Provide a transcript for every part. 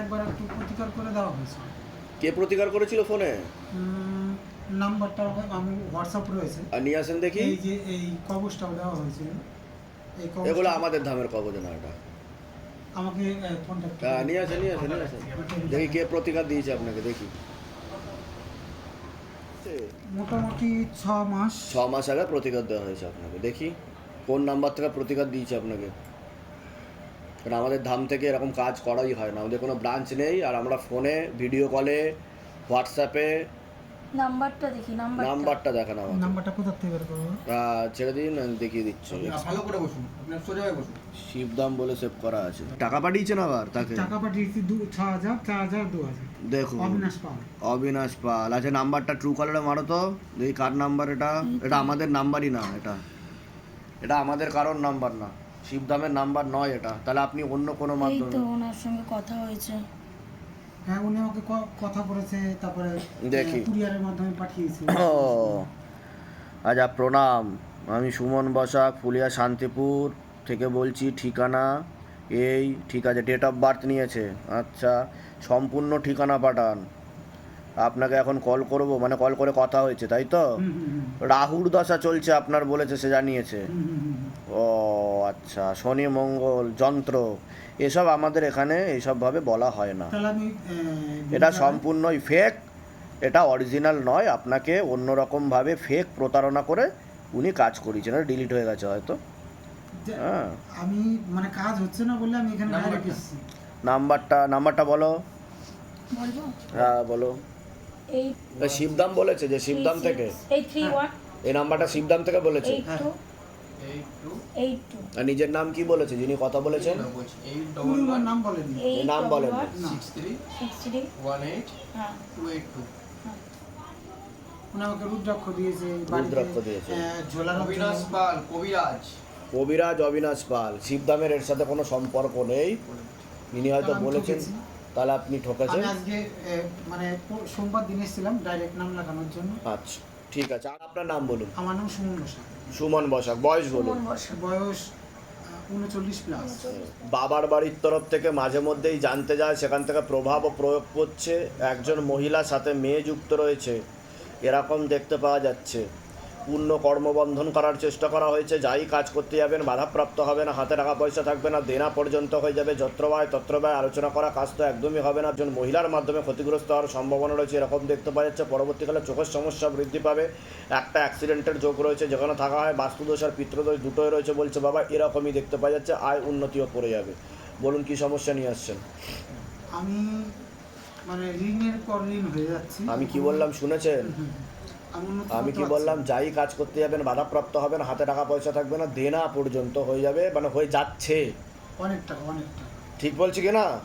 একবার একটু প্রতিকার করে দেওয়া হয়েছিল কে প্রতিকার করেছিল ফোনে? নাম্বারটা আমি হোয়াটসঅ্যাপ রয়েছে। আর নিয়ে আসেন দেখি। এই যে এই কবজটাও দেওয়া হয়েছিল এই এগুলো আমাদের ধামের কবজ না এটা। আমাকে কন্ট্যাক্ট হ্যাঁ নিয়ে আসেন নিয়ে আসেন নিয়ে আসেন। দেখি কে প্রতিকার দিয়েছে আপনাকে দেখি। মোটামুটি ছ মাস। ছ মাস আগে প্রতিকার দেওয়া হয়েছে আপনাকে দেখি। কোন নাম্বার থেকে প্রতিকার দিয়েছে আপনাকে? কারণ আমাদের ধাম থেকে এরকম কাজ করাই হয় না। আমাদের কোনো ব্রাঞ্চ নেই আর আমরা ফোনে ভিডিও কলে হোয়াটসঅ্যাপে নাম্বারটা দেখি নাম্বারটা। নাম্বারটা দেখান আমাকে। নাম্বারটা কোথা থেকে বের করব? ছেড়ে দিন আমি দেখিয়ে দিচ্ছি। ভালো করে বসুন আপনার সোজা হয়ে বসুন। শিবদাম বলে সেভ করা আছে। টাকা পাঠিয়েছেন আবার তাকে? টাকা পাঠিয়েছি দু ছ হাজার চার হাজার দু হাজার। দেখুন। অবিনাশ পাল। অবিনাশ পাল। আচ্ছা নাম্বারটা ট্রু কলারে মারো তো। দেখি কার নাম্বার এটা? এটা আমাদের নাম্বারই না এটা। এটা আমাদের কারোর নাম্বার না। শিবদামের নাম্বার নয় এটা। তাহলে আপনি অন্য কোনো এই মাধ্যমে তো ওনার সঙ্গে কথা হয়েছে। হ্যাঁ উনি আমাকে ক- কথা বলেছে তারপরে দেখি। কুরিয়ারের মাধ্যমে পাঠিয়েছে। ও। আচ্ছা প্রণাম। আমি সুমন বসাক ফুলিয়া শান্তিপুর থেকে বলছি ঠিকানা এই ঠিক আছে ডেট অফ বার্থ নিয়েছে। আচ্ছা সম্পূর্ণ ঠিকানা পাঠান। আপনাকে এখন কল করব মানে কল করে কথা হয়েছে তাই তো? রাহুর দশা চলছে আপনার বলেছে সে জানিয়েছে। ও আচ্ছা শনি মঙ্গল যন্ত্র এসব আমাদের এখানে এইসবভাবে বলা হয় না। এটা সম্পূর্ণই ফেক এটা অরিজিনাল নয় আপনাকে অন্যরকমভাবে ফেক প্রতারণা করে উনি কাজ করিয়েছেন এটা ডিলিট হয়ে গেছে হয়তো। হ্যাঁ। আমি মানে কাজ হচ্ছে না বলে আমি এখানে নাম্বারটা? নাম্বারটা নাম্বারটা বলো। বলব? হ্যাঁ বলো। শিবদাম বলেছে যে শিবদাম থেকে? এই ওয়ান। এই নাম্বারটা শিবদাম থেকে বলেছে। টু। আর নিজের নাম কি বলেছে? যিনি কথা বলেছেন? নাম বলেনি এইট হ্যাঁ। টু এইট টু উনি আমাকে রুদ্রাক্ষ দিয়েছে রুদ্রাক্ষ দিয়েছে। অবিনাশ পাল কবিরাজ। কবিরাজ অবিনাশ পাল। শিবদামের এর সাথে কোনো সম্পর্ক নেই। ইনি হয়তো বলেছেন। তাহলে আপনি ঠকেছেন? আমি আজকে মানে সোমবার দিন এসেছিলাম ডাইরেক্ট নাম লাগানোর জন্য। আচ্ছা ঠিক আছে। আর আপনার নাম বলুন। আমার নাম সুমন বসা। সুমন বসাক বয়স বলুন। বয়স উনচল্লিশ প্লাস বাবার বাড়ির তরফ থেকে মাঝে মধ্যেই জানতে যায় সেখান থেকে প্রভাব ও প্রয়োগ করছে। একজন মহিলার সাথে মেয়ে যুক্ত রয়েছে। এরকম দেখতে পাওয়া যাচ্ছে। পূর্ণ কর্মবন্ধন করার চেষ্টা করা হয়েছে। যাই কাজ করতে যাবেন বাধাপ্রাপ্ত হবে না হাতে টাকা পয়সা থাকবে না দেনা পর্যন্ত হয়ে যাবে যত্রবায় তত্রবায় আলোচনা করা কাজ তো একদমই হবে না। একজন মহিলার মাধ্যমে ক্ষতিগ্রস্ত হওয়ার সম্ভাবনা রয়েছে এরকম দেখতে পাওয়া যাচ্ছে। পরবর্তীকালে চোখের সমস্যা বৃদ্ধি পাবে। একটা অ্যাক্সিডেন্টের যোগ রয়েছে যেখানে থাকা হয় বাস্তুদোষ আর পিত্রদোষ দুটোই রয়েছে বলছে বাবা এরকমই দেখতে পাওয়া যাচ্ছে আয় উন্নতিও করে যাবে। বলুন কি সমস্যা নিয়ে আসছেন? আমি মানে ঋণের পর ঋণ হয়ে যাচ্ছি। আমি কি বললাম শুনেছেন। আমি কি বললাম? যাই কাজ করতে যাবেন বাধাপ্রাপ্ত হবেন হাতে টাকা পয়সা থাকবে না দেনা পর্যন্ত হয়ে যাবে মানে হয়ে যাচ্ছে। অনেক টাকা অনেক টাকা। ঠিক বলছি কি না?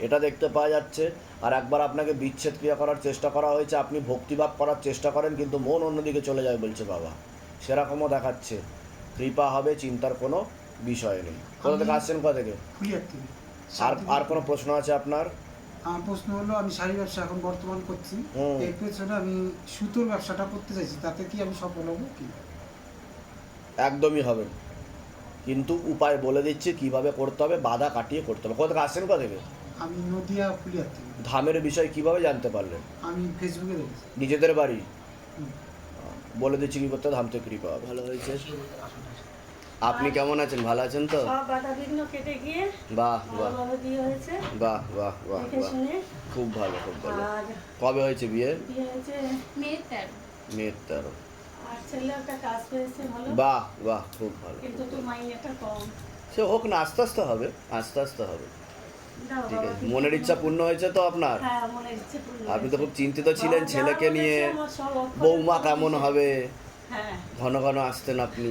এটা দেখতে পাওয়া যাচ্ছে। আর একবার আপনাকে বিচ্ছেদ ক্রিয়া করার চেষ্টা করা হয়েছে আপনি ভক্তিভাব করার চেষ্টা করেন কিন্তু মন অন্যদিকে চলে যায় বলছে বাবা। সেরকমও দেখাচ্ছে। কৃপা হবে চিন্তার কোনো বিষয় নেই। কোথা থেকে আসছেন কোথা থেকে? আর আর কোনো প্রশ্ন আছে আপনার? প্রশ্ন হলো আমি শাড়ি ব্যবসা এখন বর্তমান করছি। এর পেছনে আমি সুতোর ব্যবসাটা করতে চাইছি তাতে কি আমি সফল হব কি? একদমই হবেন কিন্তু উপায় বলে দিচ্ছি কীভাবে করতে হবে বাধা কাটিয়ে করতে হবে। কোথা থেকে আসছেন কোথা থেকে? আমি নদিয়া ফুলিয়ার থেকে। ধামের বিষয় কীভাবে জানতে পারলেন? আমি ফেসবুকে দেখেছি। নিজেদের বাড়ি? বলে দিচ্ছি কি করতে হবে, ধাম থেকে কৃপা ভালো হয়েছে। আপনি কেমন আছেন? ভালো আছেন তো? সব বাধা বিঘ্ন কেটে গিয়ে বাহ বাহ। বিয়ে হয়েছে। বাহ বাহ বাহ খুব ভালো খুব ভালো। কবে হয়েছে বিয়ে? বিয়ে হয়েছে মেয়ের তেরো। মেয়ের বাহ বাহ খুব ভালো। সে হোক না আস্তে আস্তে হবে আস্তে আস্তে হবে। ঠিক আছে। মনের ইচ্ছা পূর্ণ হয়েছে তো আপনার? হ্যাঁ আপনি তো খুব চিন্তিত ছিলেন ছেলেকে নিয়ে। বৌমা কেমন হবে? হ্যাঁ। ঘন ঘন আসতেন আপনি।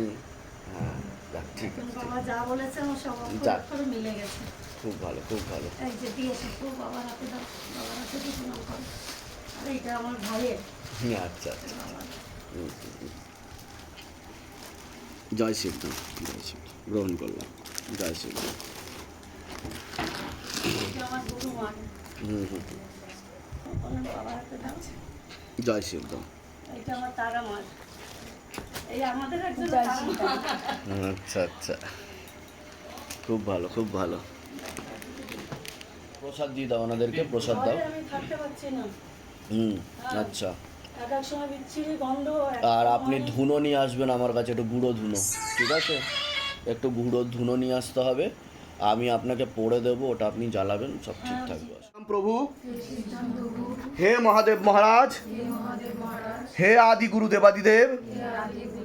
হ্যাঁ ঠিক আছে বাবা যা বলেছে আমার সব অক্ষরে মিলে গেছে। খুব ভালো খুব ভালো। এই যে দিয়ে শেখো বাবার হাতে দাও বাবার হাতে দিয়ে প্রণাম করো। আর এইটা আমার ভাইয়ের। আচ্ছা আচ্ছা। জয় শিবদাম জয় শিব গ্রহণ করলাম। জয় হুম হুম দাও। জয় শিবদাম এটা আমার তারা মার এই আমাদের একজন তারা মা। আচ্ছা আচ্ছা। খুব ভালো খুব ভালো। প্রসাদ দিয়ে দাও ওনাদেরকে প্রসাদ দাও। ঘরে আমি থাকতে পারছি না। হুম আচ্ছা। আর আপনি ধুনো নিয়ে আসবেন আমার কাছে একটু গুঁড়ো ধুনো ঠিক আছে? একটু গুঁড়ো ধুনো নিয়ে আসতে হবে। আমি আপনাকে পড়ে দেবো ওটা আপনি জ্বালাবেন সব ঠিক। থাকবে প্রভু হে মহাদেব মহারাজ। হে আদি গুরু দেবাদিদেব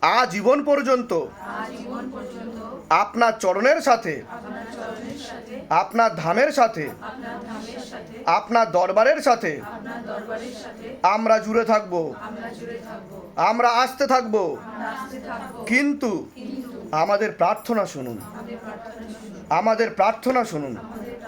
আজীবন পর্যন্ত আপনার চরণের সাথে, আপনার ধামের সাথে, আপনার দরবারের সাথে আমরা জুড়ে থাকব। আমরা আসতে থাকব। কিন্তু আমাদের প্রার্থনা শুনুন। আমাদের প্রার্থনা শুনুন।